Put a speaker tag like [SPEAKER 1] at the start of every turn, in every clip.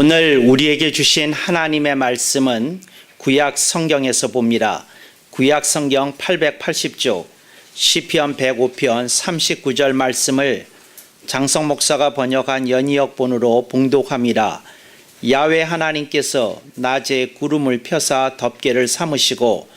[SPEAKER 1] 오늘 우리에게 주신 하나님의 말씀은 구약 성경에서 봅니다. 구약 성경 880쪽 시편 105편 39절 말씀을 장성 목사가 번역한 연이역본으로 봉독합니다. 야외 하나님께서 낮에 구름을 펴사 덮개를 삼으시고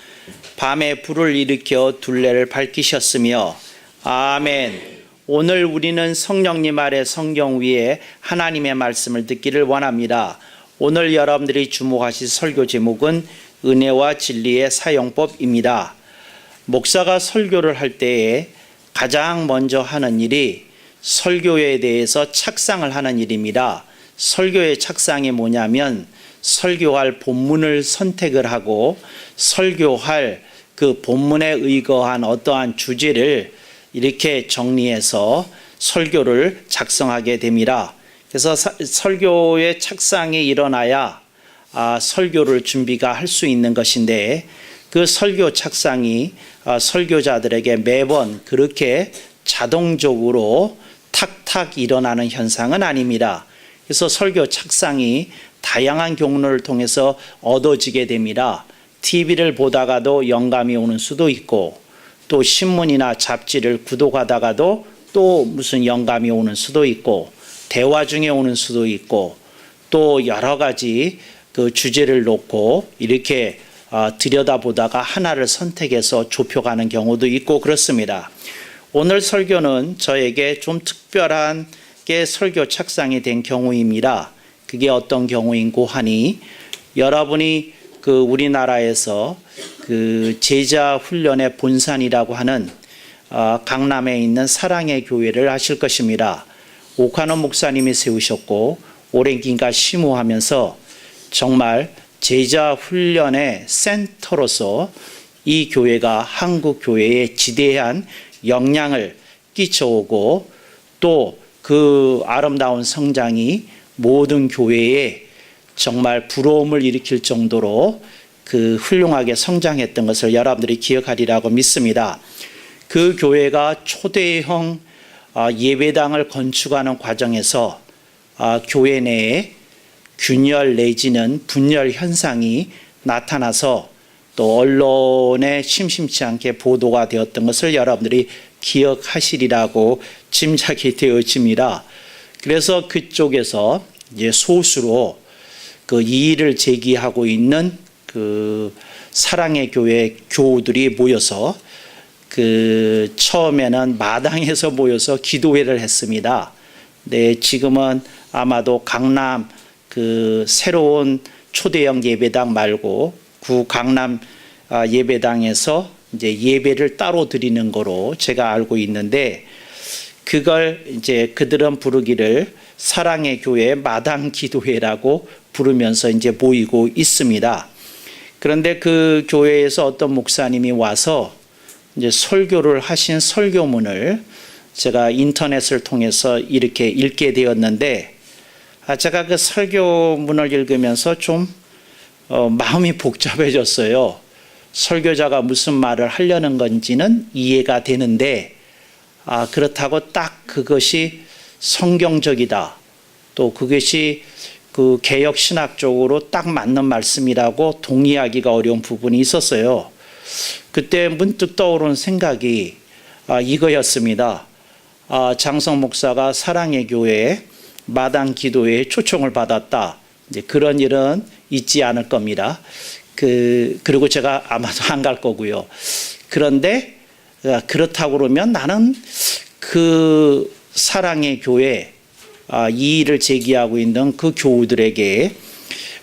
[SPEAKER 1] 밤에 불을 일으켜 둘레를 밝히셨으며 아멘. 오늘 우리는 성령님 아래 성경 위에 하나님의 말씀을 듣기를 원합니다. 오늘 여러분들이 주목하실 설교 제목은 은혜와 진리의 사용법입니다. 목사가 설교를 할 때에 가장 먼저 하는 일이 설교에 대해서 착상을 하는 일입니다. 설교의 착상이 뭐냐면 설교할 본문을 선택을 하고 설교할 그 본문에 의거한 어떠한 주제를 이렇게 정리해서 설교를 작성하게 됩니다. 그래서 사, 설교의 착상이 일어나야 아, 설교를 준비가 할 수 있는 것인데 그 설교 착상이 아, 설교자들에게 매번 그렇게 자동적으로 탁탁 일어나는 현상은 아닙니다. 그래서 설교 착상이 다양한 경로를 통해서 얻어지게 됩니다. TV를 보다가도 영감이 오는 수도 있고 또 신문이나 잡지를 구독하다가도 또 무슨 영감이 오는 수도 있고 대화 중에 오는 수도 있고 또 여러 가지 그 주제를 놓고 이렇게 어, 들여다보다가 하나를 선택해서 좁혀가는 경우도 있고 그렇습니다. 오늘 설교는 저에게 좀 특별한 게 설교 착상이 된 경우입니다. 그게 어떤 경우인고 하니 여러분이 그 우리나라에서 그 제자 훈련의 본산이라고 하는 어, 강남에 있는 사랑의 교회를 아실 것입니다. 오카노 목사님이 세우셨고 오랜 기간 심호하면서 정말 제자 훈련의 센터로서 이 교회가 한국 교회에 지대한 영향을 끼쳐오고 또 그 아름다운 성장이 모든 교회에 정말 부러움을 일으킬 정도로 그 훌륭하게 성장했던 것을 여러분들이 기억하리라고 믿습니다. 그 교회가 초대형 아, 예배당을 건축하는 과정에서 아, 교회 내에 균열 내지는 분열 현상이 나타나서 또 언론에 심심치 않게 보도가 되었던 것을 여러분들이 기억하시리라고 짐작이 되어집니다. 그래서 그쪽에서 이제 소수로 그 이의를 제기하고 있는 그 사랑의 교회 교우들이 모여서 그 처음에는 마당에서 모여서 기도회를 했습니다. 네, 지금은 아마도 강남 그 새로운 초대형 예배당 말고 구 강남 아, 예배당에서 이제 예배를 따로 드리는 거로 제가 알고 있는데 그걸 이제 그들은 부르기를 사랑의 교회 마당 기도회라고 부르면서 이제 모이고 있습니다. 그런데 그 교회에서 어떤 목사님이 와서 이제 설교를 하신 설교문을 제가 인터넷을 통해서 이렇게 읽게 되었는데 아, 제가 그 설교문을 읽으면서 좀 어, 마음이 복잡해졌어요. 설교자가 무슨 말을 하려는 건지는 이해가 되는데 아, 그렇다고 딱 그것이 성경적이다. 또 그것이 그 개혁 신학적으로 딱 맞는 말씀이라고 동의하기가 어려운 부분이 있었어요. 그때 문득 떠오른 생각이 아, 이거였습니다. 아, 장성 목사가 사랑의 교회에 마당 기도에 초청을 받았다. 이제 그런 일은 있지 않을 겁니다. 그 그리고 제가 아마도 안 갈 거고요. 그런데 아, 그렇다고 그러면 나는 그 사랑의 교회 아, 이의를 제기하고 있는 그 교우들에게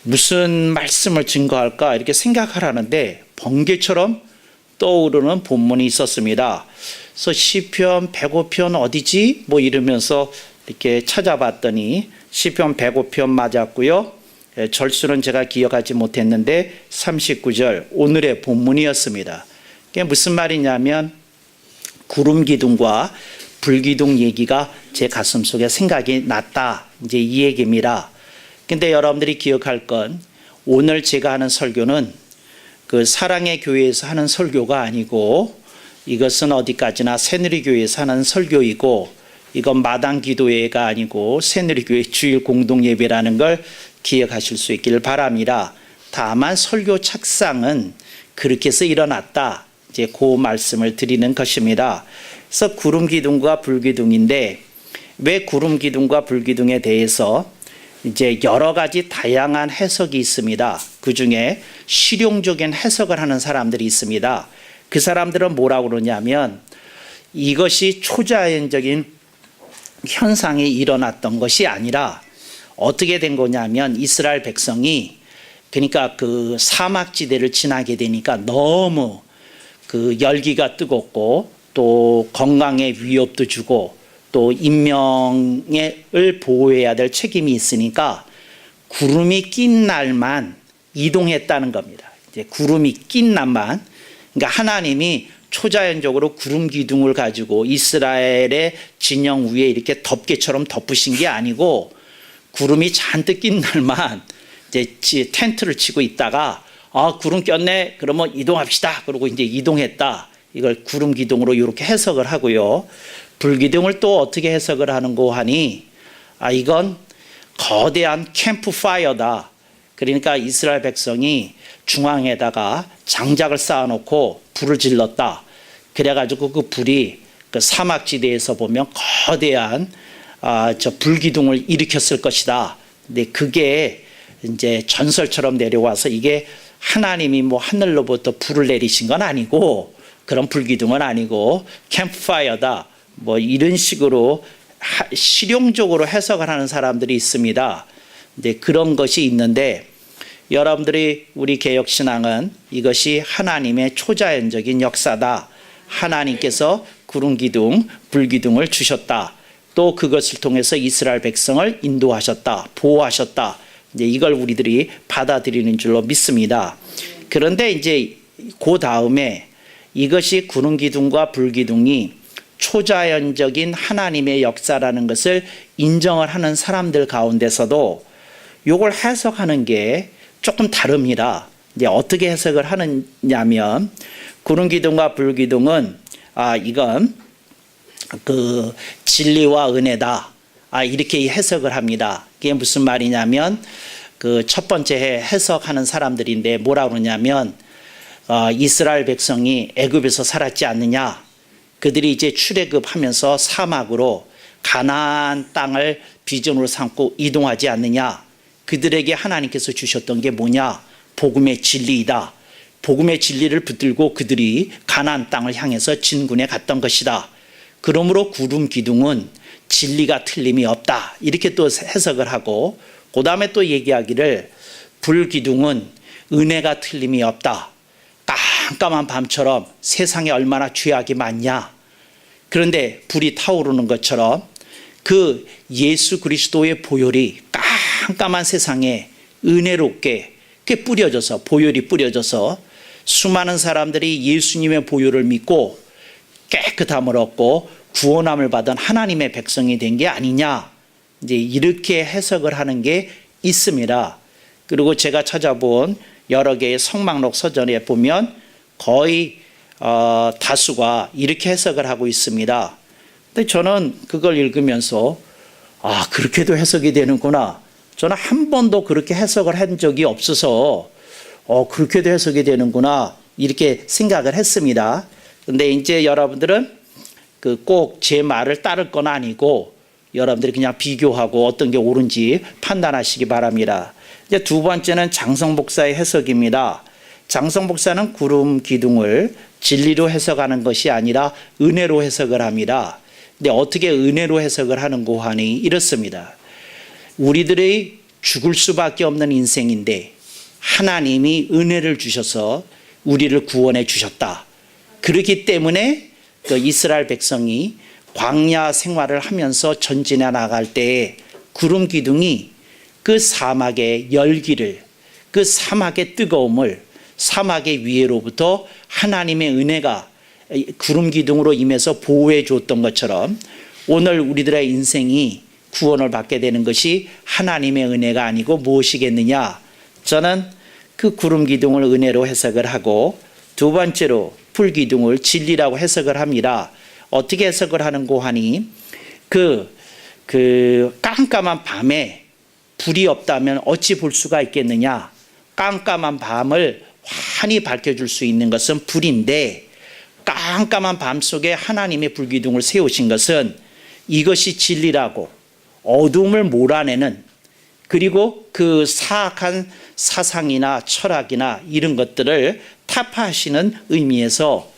[SPEAKER 1] 무슨 말씀을 증거할까 이렇게 생각하라는데 번개처럼 떠오르는 본문이 있었습니다. 그래서 시편 105편 어디지? 뭐 이러면서 이렇게 찾아봤더니 시편 105편 맞았고요. 예, 절수는 제가 기억하지 못했는데 39절 오늘의 본문이었습니다. 그게 무슨 말이냐면 구름 기둥과 불기둥 얘기가 제 가슴 속에 생각이 났다. 이제 이 얘기입니다. 근데 여러분들이 기억할 건 오늘 제가 하는 설교는 그 사랑의 교회에서 하는 설교가 아니고 이것은 어디까지나 새누리교회에서 하는 설교이고 이건 마당 기도회가 아니고 새누리교회 주일 공동 예배라는 걸 기억하실 수 있기를 바랍니다. 다만 설교 착상은 그렇게 해서 일어났다. 이제 그 말씀을 드리는 것입니다. 그래서 구름 기둥과 불 기둥인데 왜 구름 기둥과 불 기둥에 대해서 이제 여러 가지 다양한 해석이 있습니다. 그 중에 실용적인 해석을 하는 사람들이 있습니다. 그 사람들은 뭐라고 그러냐면 이것이 초자연적인 현상이 일어났던 것이 아니라 어떻게 된 거냐면 이스라엘 백성이 그러니까 그 사막 지대를 지나게 되니까 너무 그 열기가 뜨겁고 또 건강에 위협도 주고 또 인명을 보호해야 될 책임이 있으니까 구름이 낀 날만 이동했다는 겁니다. 이제 구름이 낀 날만. 그러니까 하나님이 초자연적으로 구름 기둥을 가지고 이스라엘의 진영 위에 이렇게 덮개처럼 덮으신 게 아니고 구름이 잔뜩 낀 날만 이제 지- 텐트를 치고 있다가 아 구름 꼈네. 그러면 이동합시다. 그러고 이제 이동했다 이걸 구름 기둥으로 이렇게 해석을 하고요. 불기둥을 또 어떻게 해석을 하는고 하니 아 이건 거대한 캠프 파이어다. 그러니까 이스라엘 백성이 중앙에다가 장작을 쌓아놓고 불을 질렀다. 그래가지고 그 불이 그 사막지대에서 보면 거대한 아, 저 불기둥을 일으켰을 것이다. 근데 그게 이제 전설처럼 내려와서 이게 하나님이 뭐 하늘로부터 불을 내리신 건 아니고 그런 불기둥은 아니고 캠프파이어다. 뭐 이런 식으로 하- 실용적으로 해석을 하는 사람들이 있습니다. 근데 그런 것이 있는데 여러분들이 우리 개혁 신앙은 이것이 하나님의 초자연적인 역사다. 하나님께서 구름 기둥, 불 기둥을 주셨다. 또 그것을 통해서 이스라엘 백성을 인도하셨다, 보호하셨다. 이제 이걸 우리들이 받아들이는 줄로 믿습니다. 그런데 이제 그 다음에 이것이 구름 기둥과 불 기둥이 초자연적인 하나님의 역사라는 것을 인정을 하는 사람들 가운데서도 이걸 해석하는 게 조금 다릅니다. 이제 어떻게 해석을 하느냐면 구름 기둥과 불 기둥은 아 이건 그 진리와 은혜다. 아 이렇게 해석을 합니다. 이게 무슨 말이냐면 그 첫 번째 해석하는 사람들인데 뭐라 그러냐면 어, 이스라엘 백성이 애굽에서 살았지 않느냐? 그들이 이제 출애굽하면서 사막으로 가나안 땅을 비전으로 삼고 이동하지 않느냐? 그들에게 하나님께서 주셨던 게 뭐냐? 복음의 진리이다. 복음의 진리를 붙들고 그들이 가나안 땅을 향해서 진군에 갔던 것이다. 그러므로 구름 기둥은 진리가 틀림이 없다. 이렇게 또 해석을 하고 그 다음에 또 얘기하기를 불 기둥은 은혜가 틀림이 없다. 깜깜한 밤처럼 세상에 얼마나 죄악이 많냐. 그런데 불이 타오르는 것처럼 그 예수 그리스도의 보혈이 깜깜한 세상에 은혜롭게 그 뿌려져서 보혈이 뿌려져서 수많은 사람들이 예수님의 보혈을 믿고 깨끗함을 얻고 구원함을 받은 하나님의 백성이 된 게 아니냐. 이제 이렇게 해석을 하는 게 있습니다. 그리고 제가 찾아본 여러 개의 성막록 서전에 보면 거의 어, 다수가 이렇게 해석을 하고 있습니다. 근데 저는 그걸 읽으면서 아 그렇게도 해석이 되는구나. 저는 한 번도 그렇게 해석을 한 적이 없어서 어 그렇게도 해석이 되는구나 이렇게 생각을 했습니다. 근데 이제 여러분들은 그 꼭 제 말을 따를 건 아니고 여러분들이 그냥 비교하고 어떤 게 옳은지 판단하시기 바랍니다. 이제 두 번째는 장성 목사의 해석입니다. 장성 목사는 구름 기둥을 진리로 해석하는 것이 아니라 은혜로 해석을 합니다. 근데 어떻게 은혜로 해석을 하는고 하니 이렇습니다. 우리들의 죽을 수밖에 없는 인생인데 하나님이 은혜를 주셔서 우리를 구원해 주셨다. 그렇기 때문에 그 이스라엘 백성이 광야 생활을 하면서 전진해 나갈 때에 구름 기둥이 그 사막의 열기를 그 사막의 뜨거움을 사막의 위에로부터 하나님의 은혜가 구름 기둥으로 임해서 보호해 줬던 것처럼 오늘 우리들의 인생이 구원을 받게 되는 것이 하나님의 은혜가 아니고 무엇이겠느냐? 저는 그 구름 기둥을 은혜로 해석을 하고 두 번째로 불 기둥을 진리라고 해석을 합니다. 어떻게 해석을 하는고 하니 그, 그 깜깜한 밤에 불이 없다면 어찌 볼 수가 있겠느냐? 깜깜한 밤을 환히 밝혀줄 수 있는 것은 불인데 깜깜한 밤 속에 하나님의 불기둥을 세우신 것은 이것이 진리라고 어둠을 몰아내는 그리고 그 사악한 사상이나 철학이나 이런 것들을 타파하시는 의미에서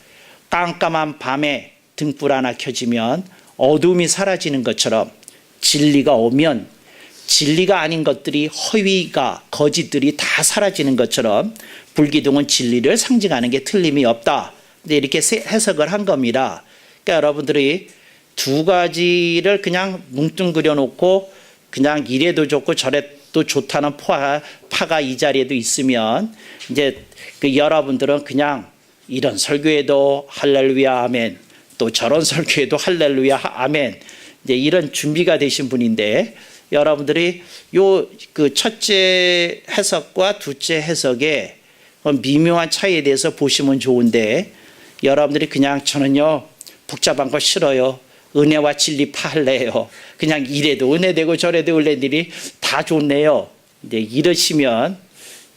[SPEAKER 1] 깜깜한 밤에 등불 하나 켜지면 어둠이 사라지는 것처럼 진리가 오면 진리가 아닌 것들이 허위가 거짓들이 다 사라지는 것처럼 불기둥은 진리를 상징하는 게 틀림이 없다. 이렇게 세- 해석을 한 겁니다. 그러니까 여러분들이 두 가지를 그냥 뭉뚱그려 놓고 그냥 이래도 좋고 저래도 좋다는 파가, 파가 이 자리에도 있으면 이제 그 여러분들은 그냥 이런 설교에도 할렐루야 아멘 또 저런 설교에도 할렐루야 하- 아멘 이제 이런 준비가 되신 분인데 여러분들이 요 그 첫째 해석과 둘째 해석의 미묘한 차이에 대해서 보시면 좋은데 여러분들이 그냥 저는요 복잡한 거 싫어요. 은혜와 진리 파할래요. 그냥 이래도 은혜되고 저래도 은혜들이 다 좋네요. 이제 이러시면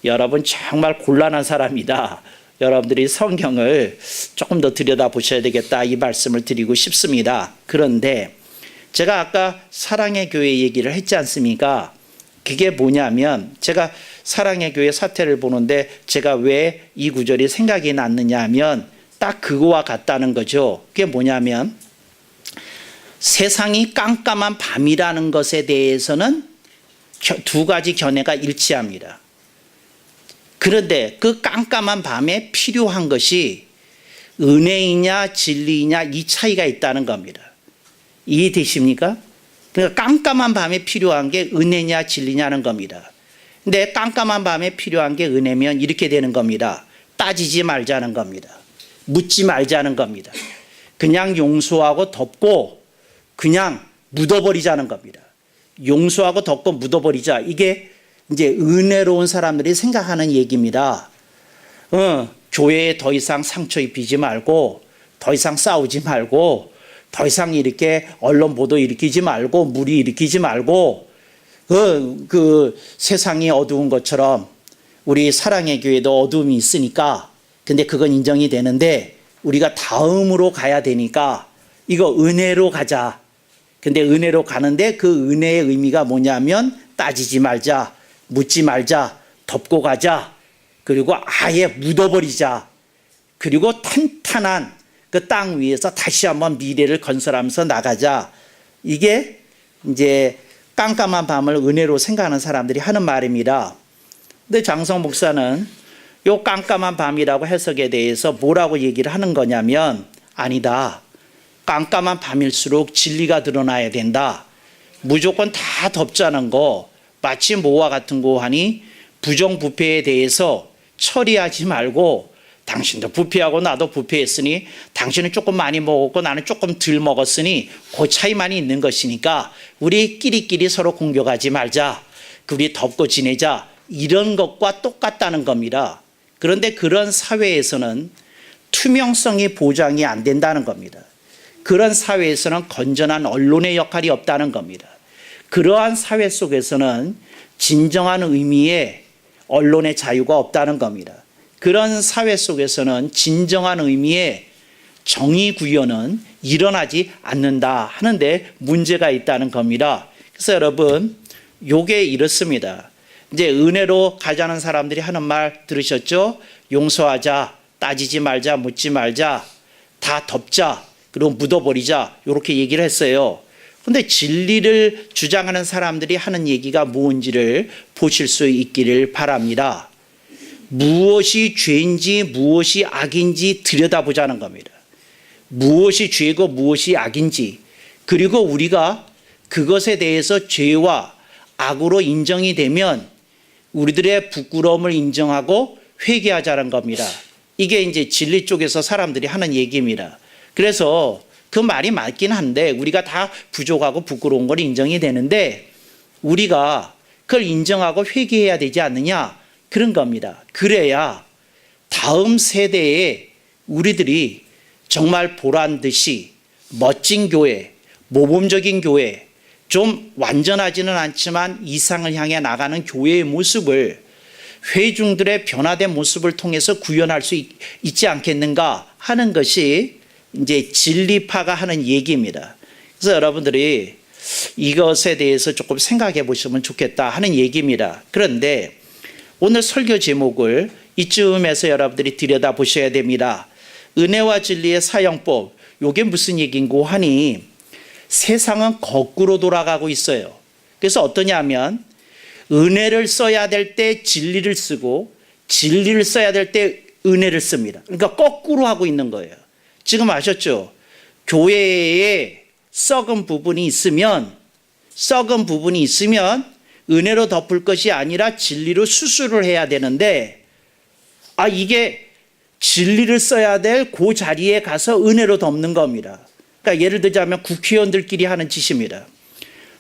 [SPEAKER 1] 여러분 정말 곤란한 사람이다. 여러분들이 성경을 조금 더 들여다 보셔야 되겠다. 이 말씀을 드리고 싶습니다. 그런데 제가 아까 사랑의 교회 얘기를 했지 않습니까? 그게 뭐냐면 제가 사랑의 교회 사태를 보는데 제가 왜 이 구절이 생각이 났느냐 하면 딱 그거와 같다는 거죠. 그게 뭐냐면 세상이 깜깜한 밤이라는 것에 대해서는 겨- 두 가지 견해가 일치합니다. 그런데 그 깜깜한 밤에 필요한 것이 은혜이냐 진리이냐 이 차이가 있다는 겁니다. 이해되십니까? 그러니까 깜깜한 밤에 필요한 게 은혜냐 진리냐는 겁니다. 근데 깜깜한 밤에 필요한 게 은혜면 이렇게 되는 겁니다. 따지지 말자는 겁니다. 묻지 말자는 겁니다. 그냥 용서하고 덮고 그냥 묻어버리자는 겁니다. 용서하고 덮고 묻어버리자. 이게 이제 은혜로운 사람들이 생각하는 얘기입니다. 어, 교회에 더 이상 상처 입히지 말고 더 이상 싸우지 말고 더 이상 이렇게 언론 보도 일으키지 말고 무리 일으키지 말고 그, 그 세상이 어두운 것처럼 우리 사랑의 교회도 어둠이 있으니까 근데 그건 인정이 되는데 우리가 다음으로 가야 되니까 이거 은혜로 가자. 근데 은혜로 가는데 그 은혜의 의미가 뭐냐면 따지지 말자, 묻지 말자, 덮고 가자, 그리고 아예 묻어버리자. 그리고 탄탄한 그 땅 위에서 다시 한번 미래를 건설하면서 나가자. 이게 이제 깜깜한 밤을 은혜로 생각하는 사람들이 하는 말입니다. 근데 장성 목사는 요 깜깜한 밤이라고 해석에 대해서 뭐라고 얘기를 하는 거냐면 아니다. 깜깜한 밤일수록 진리가 드러나야 된다. 무조건 다 덮자는 거 마치 뭐와 같은 거 하니 부정부패에 대해서 처리하지 말고 당신도 부패하고 나도 부패했으니 당신은 조금 많이 먹었고 나는 조금 덜 먹었으니 그 차이만 있는 것이니까 우리 끼리끼리 서로 공격하지 말자. 우리 덮고 지내자. 이런 것과 똑같다는 겁니다. 그런데 그런 사회에서는 투명성이 보장이 안 된다는 겁니다. 그런 사회에서는 건전한 언론의 역할이 없다는 겁니다. 그러한 사회 속에서는 진정한 의미의 언론의 자유가 없다는 겁니다. 그런 사회 속에서는 진정한 의미의 정의 구현은 일어나지 않는다 하는데 문제가 있다는 겁니다. 그래서 여러분, 요게 이렇습니다. 이제 은혜로 가자는 사람들이 하는 말 들으셨죠? 용서하자, 따지지 말자, 묻지 말자, 다 덮자, 그리고 묻어버리자, 이렇게 얘기를 했어요. 근데 진리를 주장하는 사람들이 하는 얘기가 뭔지를 보실 수 있기를 바랍니다. 무엇이 죄인지 무엇이 악인지 들여다보자는 겁니다. 무엇이 죄고 무엇이 악인지 그리고 우리가 그것에 대해서 죄와 악으로 인정이 되면 우리들의 부끄러움을 인정하고 회개하자는 겁니다. 이게 이제 진리 쪽에서 사람들이 하는 얘기입니다. 그래서 그 말이 맞긴 한데 우리가 다 부족하고 부끄러운 걸 인정이 되는데 우리가 그걸 인정하고 회개해야 되지 않느냐 그런 겁니다. 그래야 다음 세대에 우리들이 정말 보란 듯이 멋진 교회, 모범적인 교회, 좀 완전하지는 않지만 이상을 향해 나가는 교회의 모습을 회중들의 변화된 모습을 통해서 구현할 수 있, 지 않겠는가 하는 것이 이제 진리파가 하는 얘기입니다. 그래서 여러분들이 이것에 대해서 조금 생각해 보시면 좋겠다 하는 얘기입니다. 그런데 오늘 설교 제목을 이쯤에서 여러분들이 들여다 보셔야 됩니다. 은혜와 진리의 사용법. 요게 무슨 얘기인고 하니 세상은 거꾸로 돌아가고 있어요. 그래서 어떠냐면 은혜를 써야 될 때 진리를 쓰고 진리를 써야 될 때 은혜를 씁니다. 그러니까 거꾸로 하고 있는 거예요. 지금 아셨죠? 교회에 썩은 부분이 있으면 썩은 부분이 있으면 은혜로 덮을 것이 아니라 진리로 수술을 해야 되는데 아 이게 진리를 써야 될 그 자리에 가서 은혜로 덮는 겁니다. 그러니까 예를 들자면 국회의원들끼리 하는 짓입니다.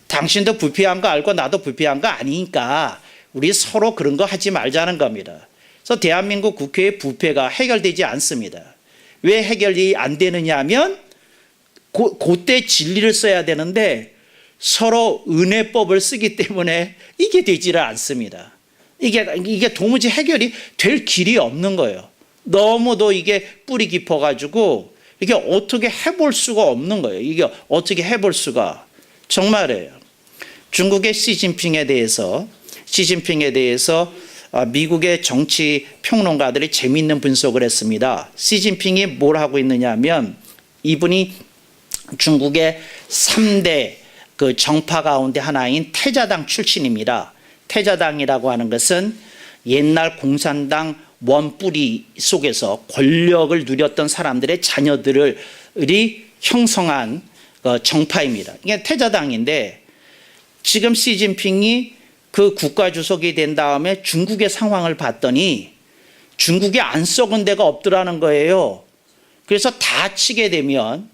[SPEAKER 1] 당신도 불필요한 거 알고 나도 불필요한 거 아니니까 우리 서로 그런 거 하지 말자는 겁니다. 그래서 대한민국 국회의 부패가 해결되지 않습니다. 왜 해결이 안 되느냐 하면 고, 그때 진리를 써야 되는데 서로 은혜법을 쓰기 때문에 이게 되지를 않습니다. 이게, 이게 도무지 해결이 될 길이 없는 거예요. 너무도 이게 뿌리 깊어가지고 이게 어떻게 해볼 수가 없는 거예요. 이게 어떻게 해볼 수가 정말이에요. 중국의 시진핑에 대해서 시진핑에 대해서 아, 미국의 정치 평론가들이 재미있는 분석을 했습니다. 시진핑이 뭘 하고 있느냐 하면 이분이 중국의 3대 그 정파 가운데 하나인 태자당 출신입니다. 태자당이라고 하는 것은 옛날 공산당 원뿌리 속에서 권력을 누렸던 사람들의 자녀들이 형성한 어, 정파입니다. 이게 태자당인데 지금 시진핑이 그 국가 주석이 된 다음에 중국의 상황을 봤더니 중국에 안 썩은 데가 없더라는 거예요. 그래서 다 치게 되면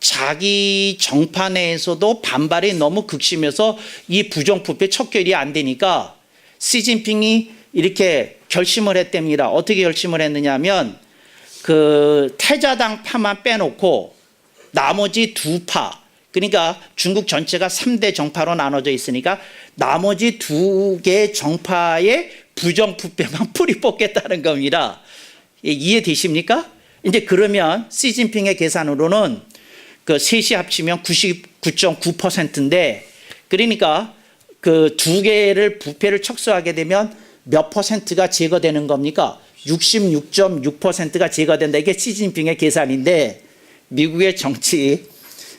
[SPEAKER 1] 자기 정파 내에서도 반발이 너무 극심해서 이 부정부패 척결이 안 되니까 시진핑이 이렇게 결심을 했답니다. 어떻게 결심을 했느냐면 그 태자당 파만 빼놓고 나머지 두 파, 그러니까 중국 전체가 3대 정파로 나눠져 있으니까 나머지 두 개의 정파의 부정부패만 뿌리 뽑겠다는 겁니다. 예, 이해되십니까? 이제 그러면 시진핑의 계산으로는 그 셋이 합치면 99.9%인데 그러니까 그 두 개를 부패를 척수하게 되면 몇 퍼센트가 제거되는 겁니까? 66.6%가 제거된다. 이게 시진핑의 계산인데 미국의 정치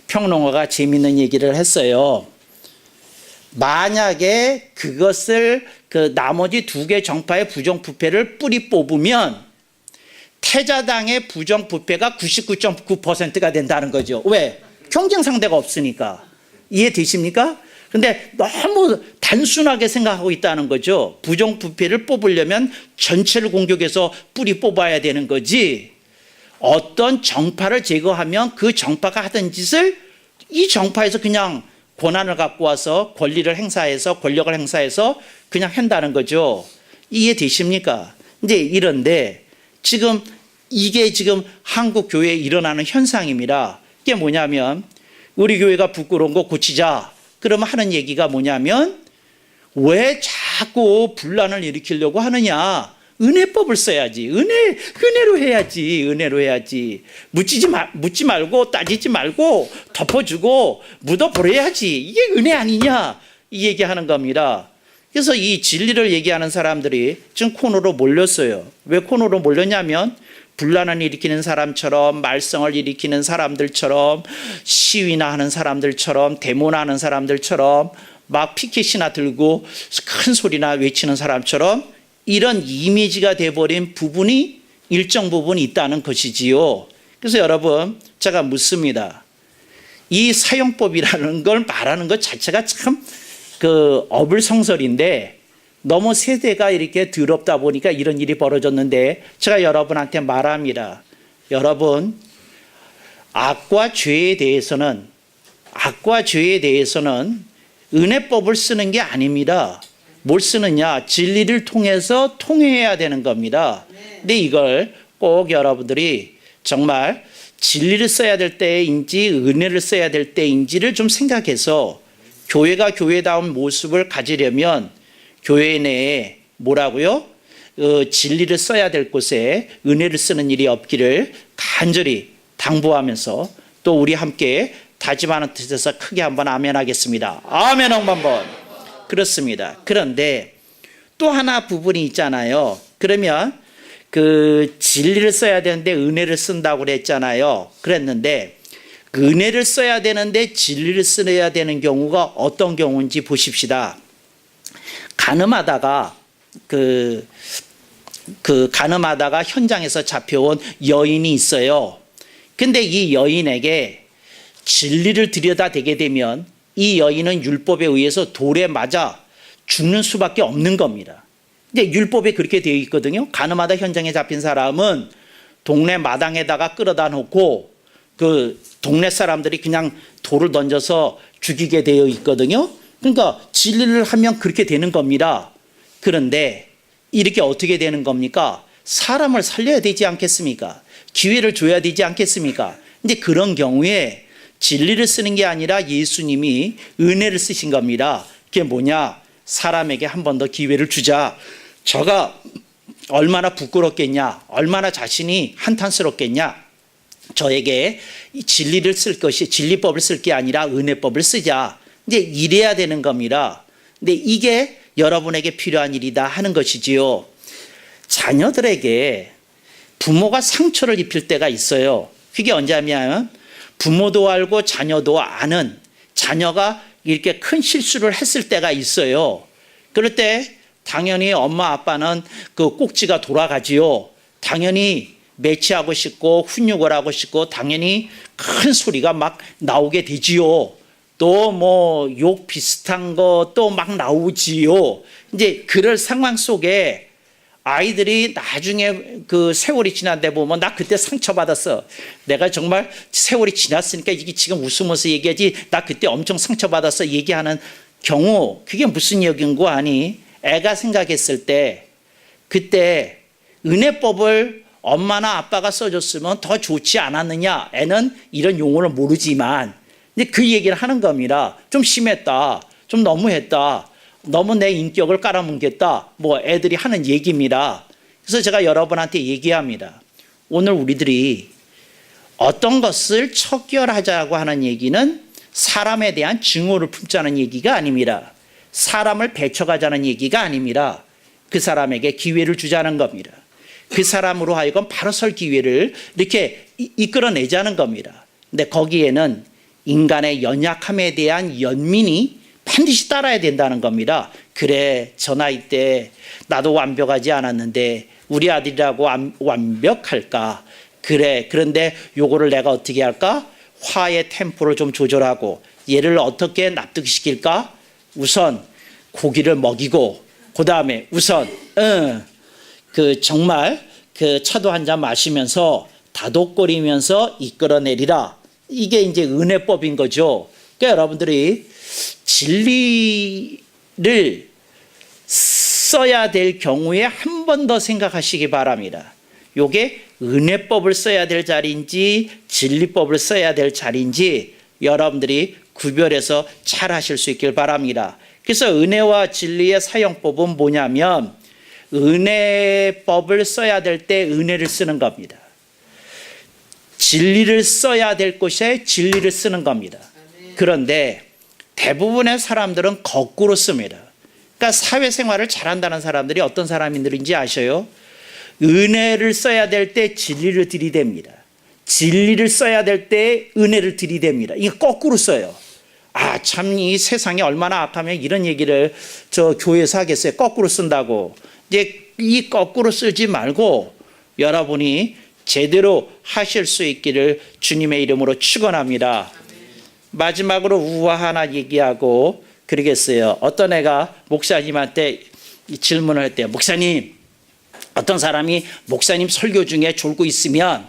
[SPEAKER 1] 평론가가 재밌는 얘기를 했어요. 만약에 그것을 그 나머지 두 개 정파의 부정부패를 뿌리 뽑으면 태자당의 부정부패가 99.9%가 된다는 거죠. 왜? 경쟁 상대가 없으니까. 이해되십니까? 근데 너무 단순하게 생각하고 있다는 거죠. 부정부패를 뽑으려면 전체를 공격해서 뿌리 뽑아야 되는 거지. 어떤 정파를 제거하면 그 정파가 하던 짓을 이 정파에서 그냥 권한을 갖고 와서 권리를 행사해서 권력을 행사해서 그냥 한다는 거죠. 이해되십니까? 이제 이런데 지금 이게 지금 한국 교회에 일어나는 현상입니다. 이게 뭐냐면 우리 교회가 부끄러운 거 고치자. 그러면 하는 얘기가 뭐냐면 왜 자꾸 분란을 일으키려고 하느냐? 은혜법을 써야지. 은혜, 은혜로 해야지. 은혜로 해야지. 묻지, 마, 묻지 말고 따지지 말고 덮어주고 묻어버려야지. 이게 은혜 아니냐? 이 얘기하는 겁니다. 그래서 이 진리를 얘기하는 사람들이 지금 코너로 몰렸어요. 왜 코너로 몰렸냐면 분란을 일으키는 사람처럼 말썽을 일으키는 사람들처럼 시위나 하는 사람들처럼 데모나 는 사람들처럼 막 피켓이나 들고 큰 소리나 외치는 사람처럼 이런 이미지가 돼버린 부분이 일정 부분 있다는 것이지요. 그래서 여러분 제가 묻습니다. 이 사용법이라는 걸 말하는 것 자체가 참 그 어불성설인데 너무 세대가 이렇게 더럽다 보니까 이런 일이 벌어졌는데 제가 여러분한테 말합니다. 여러분 악과 죄에 대해서는 악과 죄에 대해서는 은혜법을 쓰는 게 아닙니다. 뭘 쓰느냐? 진리를 통해서 통해야 되는 겁니다. 근데 이걸 꼭 여러분들이 정말 진리를 써야 될 때인지 은혜를 써야 될 때인지를 좀 생각해서 교회가 교회다운 모습을 가지려면 교회 내에 뭐라고요? 어, 진리를 써야 될 곳에 은혜를 쓰는 일이 없기를 간절히 당부하면서 또 우리 함께 다짐하는 뜻에서 크게 한번 아멘 하겠습니다. 아멘 한번. 그렇습니다. 그런데 또 하나 부분이 있잖아요. 그러면 그 진리를 써야 되는데 은혜를 쓴다고 그랬잖아요. 그랬는데 그 은혜를 써야 되는데 진리를 써야 되는 경우가 어떤 경우인지 보십시다. 가늠하다가 그, 그 가늠하다가 현장에서 잡혀온 여인이 있어요. 근데 이 여인에게 진리를 들여다대게 되면 이 여인은 율법에 의해서 돌에 맞아 죽는 수밖에 없는 겁니다. 이제 율법에 그렇게 되어 있거든요. 가늠하다 현장에 잡힌 사람은 동네 마당에다가 끌어다 놓고 그 동네 사람들이 그냥 돌을 던져서 죽이게 되어 있거든요. 그러니까 진리를 하면 그렇게 되는 겁니다. 그런데 이렇게 어떻게 되는 겁니까? 사람을 살려야 되지 않겠습니까? 기회를 줘야 되지 않겠습니까? 근데 그런 경우에 진리를 쓰는 게 아니라 예수님이 은혜를 쓰신 겁니다. 그게 뭐냐? 사람에게 한 번 더 기회를 주자. 저가 얼마나 부끄럽겠냐? 얼마나 자신이 한탄스럽겠냐? 저에게 이 진리를 쓸 것이 진리법을 쓸 게 아니라 은혜법을 쓰자. 이제 이래야 되는 겁니다. 근데 이게 여러분에게 필요한 일이다 하는 것이지요. 자녀들에게 부모가 상처를 입힐 때가 있어요. 그게 언제냐면 부모도 알고 자녀도 아는 자녀가 이렇게 큰 실수를 했을 때가 있어요. 그럴 때 당연히 엄마 아빠는 그 꼭지가 돌아가지요. 당연히 매치하고 싶고 훈육을 하고 싶고 당연히 큰 소리가 막 나오게 되지요. 또 뭐 욕 비슷한 거 또 막 나오지요. 이제 그럴 상황 속에 아이들이 나중에 그 세월이 지난데 보면 나 그때 상처받았어. 내가 정말 세월이 지났으니까 이게 지금 웃으면서 얘기하지 나 그때 엄청 상처받았어 얘기하는 경우 그게 무슨 얘기인 거 아니? 애가 생각했을 때 그때 은혜법을 엄마나 아빠가 써줬으면 더 좋지 않았느냐? 애는 이런 용어를 모르지만 근데 그 얘기를 하는 겁니다. 좀 심했다. 좀 너무했다. 너무 내 인격을 깔아뭉갰다. 뭐 애들이 하는 얘기입니다. 그래서 제가 여러분한테 얘기합니다. 오늘 우리들이 어떤 것을 척결하자고 하는 얘기는 사람에 대한 증오를 품자는 얘기가 아닙니다. 사람을 배척하자는 얘기가 아닙니다. 그 사람에게 기회를 주자는 겁니다. 그 사람으로 하여금 바로 설 기회를 이렇게 이- 이끌어내자는 겁니다. 근데 거기에는 인간의 연약함에 대한 연민이 반드시 따라야 된다는 겁니다. 그래, 저 나이 때 나도 완벽하지 않았는데 우리 아들이라고 완- 완벽할까? 그래, 그런데 요거를 내가 어떻게 할까? 화의 템포를 좀 조절하고 얘를 어떻게 납득시킬까? 우선 고기를 먹이고 그 다음에 우선 응, 그 정말 그 차도 한 잔 마시면서 다독거리면서 이끌어내리라. 이게 이제 은혜법인 거죠. 그러니까 여러분들이 진리를 써야 될 경우에 한 번 더 생각하시기 바랍니다. 요게 은혜법을 써야 될 자리인지 진리법을 써야 될 자리인지 여러분들이 구별해서 잘 하실 수 있길 바랍니다. 그래서 은혜와 진리의 사용법은 뭐냐면 은혜법을 써야 될 때 은혜를 쓰는 겁니다. 진리를 써야 될 곳에 진리를 쓰는 겁니다. 그런데 대부분의 사람들은 거꾸로 씁니다. 그러니까 사회생활을 잘한다는 사람들이 어떤 사람들인지 아셔요? 은혜를 써야 될 때 진리를 들이댑니다. 진리를 써야 될 때 은혜를 들이댑니다. 이게 거꾸로 써요. 아, 참, 이 세상이 얼마나 악하면 이런 얘기를 저 교회에서 하겠어요. 거꾸로 쓴다고. 이제 이 거꾸로 쓰지 말고 여러분이 제대로 하실 수 있기를 주님의 이름으로 축원합니다. 마지막으로 우화 하나 얘기하고 그러겠어요. 어떤 애가 목사님한테 이 질문을 했대요. 목사님, 어떤 사람이 목사님 설교 중에 졸고 있으면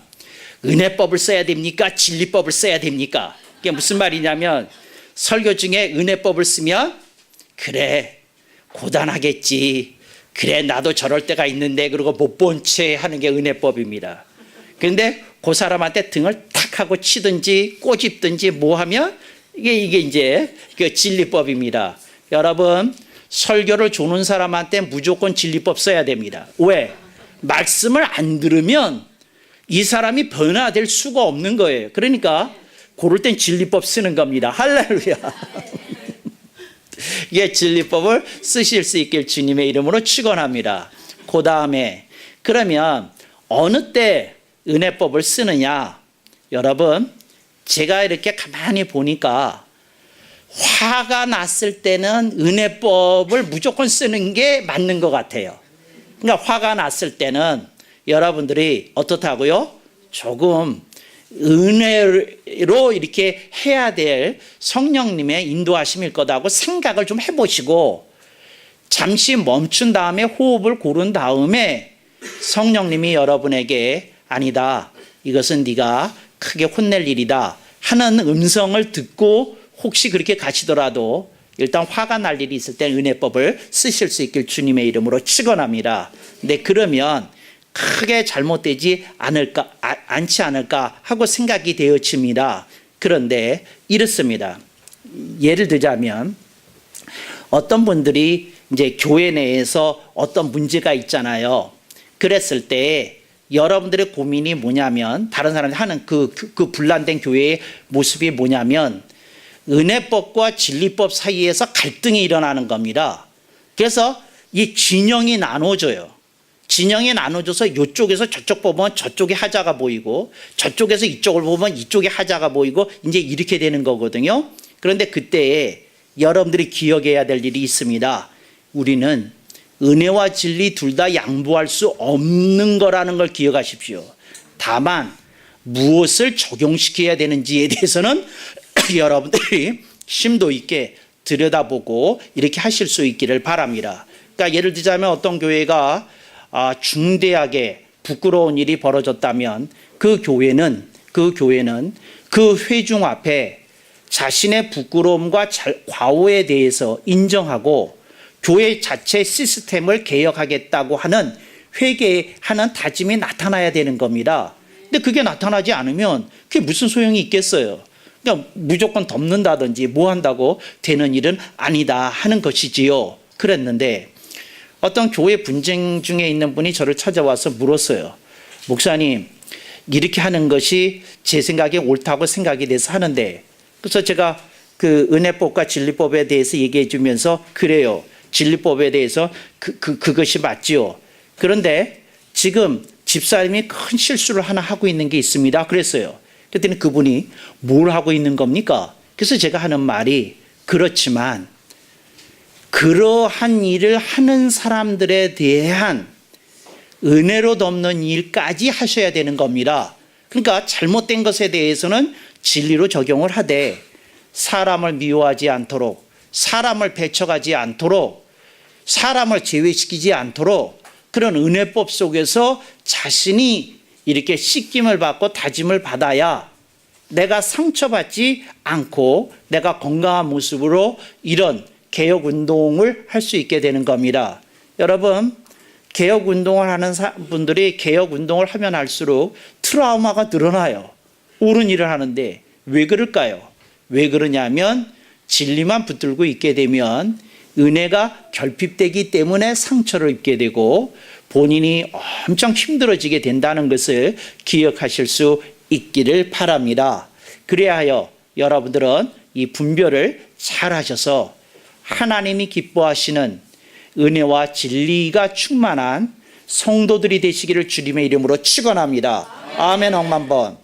[SPEAKER 1] 은혜법을 써야 됩니까? 진리법을 써야 됩니까? 이게 무슨 말이냐면 설교 중에 은혜법을 쓰면 그래 고단하겠지. 그래 나도 저럴 때가 있는데 그리고 못 본 채 하는 게 은혜법입니다. 그런데 그 사람한테 등을 탁 하고 치든지 꼬집든지 뭐 하면 이게 이게 이제 그 진리법입니다. 여러분 설교를 조는 사람한테 무조건 진리법 써야 됩니다. 왜? 말씀을 안 들으면 이 사람이 변화될 수가 없는 거예요. 그러니까 고를 땐 진리법 쓰는 겁니다. 할렐루야. 예, 진리법을 쓰실 수 있길 주님의 이름으로 축원합니다. 그 다음에 그러면 어느 때 은혜법을 쓰느냐? 여러분, 제가 이렇게 가만히 보니까 화가 났을 때는 은혜법을 무조건 쓰는 게 맞는 것 같아요. 그러니까 화가 났을 때는 여러분들이 어떻다고요? 조금 은혜로 이렇게 해야 될 성령님의 인도하심일 거다고 생각을 좀 해보시고 잠시 멈춘 다음에 호흡을 고른 다음에 성령님이 여러분에게 아니다. 이것은 네가 크게 혼낼 일이다. 하는 음성을 듣고 혹시 그렇게 가시더라도 일단 화가 날 일이 있을 때 은혜법을 쓰실 수 있길 주님의 이름으로 축원합니다. 근데 그러면 크게 잘못되지 않을까 아- 않지 않을까 하고 생각이 되어집니다. 그런데 이렇습니다. 예를 들자면 어떤 분들이 이제 교회 내에서 어떤 문제가 있잖아요. 그랬을 때 여러분들의 고민이 뭐냐면 다른 사람이 하는 그, 그, 그 분란된 교회의 모습이 뭐냐면 은혜법과 진리법 사이에서 갈등이 일어나는 겁니다. 그래서 이 진영이 나눠져요. 진영이 나눠져서 이쪽에서 저쪽 보면 저쪽에 하자가 보이고 저쪽에서 이쪽을 보면 이쪽에 하자가 보이고 이제 이렇게 되는 거거든요. 그런데 그때에 여러분들이 기억해야 될 일이 있습니다. 우리는 은혜와 진리 둘 다 양보할 수 없는 거라는 걸 기억하십시오. 다만 무엇을 적용시켜야 되는지에 대해서는 여러분들이 심도 있게 들여다보고 이렇게 하실 수 있기를 바랍니다. 그러니까 예를 들자면 어떤 교회가 아, 중대하게 부끄러운 일이 벌어졌다면 그 교회는 그 교회는 그 회중 앞에 자신의 부끄러움과 잘- 과오에 대해서 인정하고 교회 자체 시스템을 개혁하겠다고 하는 회개하는 다짐이 나타나야 되는 겁니다. 근데 그게 나타나지 않으면 그게 무슨 소용이 있겠어요? 그러니까 무조건 덮는다든지 뭐 한다고 되는 일은 아니다 하는 것이지요. 그랬는데 어떤 교회 분쟁 중에 있는 분이 저를 찾아와서 물었어요. 목사님, 이렇게 하는 것이 제 생각에 옳다고 생각이 돼서 하는데 그래서 제가 그 은혜법과 진리법에 대해서 얘기해 주면서 그래요. 진리법에 대해서 그, 그, 그것이 맞지요. 그런데 지금 집사님이 큰 실수를 하나 하고 있는 게 있습니다. 그랬어요. 그랬더니 그분이 뭘 하고 있는 겁니까? 그래서 제가 하는 말이 그렇지만 그러한 일을 하는 사람들에 대한 은혜로 덮는 일까지 하셔야 되는 겁니다. 그러니까 잘못된 것에 대해서는 진리로 적용을 하되 사람을 미워하지 않도록 사람을 배척하지 않도록 사람을 제외시키지 않도록 그런 은혜법 속에서 자신이 이렇게 씻김을 받고 다짐을 받아야 내가 상처받지 않고 내가 건강한 모습으로 이런 개혁 운동을 할 수 있게 되는 겁니다. 여러분, 개혁 운동을 하는 사- 분들이 개혁 운동을 하면 할수록 트라우마가 늘어나요. 옳은 일을 하는데 왜 그럴까요? 왜 그러냐면 진리만 붙들고 있게 되면 은혜가 결핍되기 때문에 상처를 입게 되고 본인이 엄청 힘들어지게 된다는 것을 기억하실 수 있기를 바랍니다. 그래야 하여 여러분들은 이 분별을 잘 하셔서 하나님이 기뻐하시는 은혜와 진리가 충만한 성도들이 되시기를 주님의 이름으로 축원합니다. 아멘 억만 번.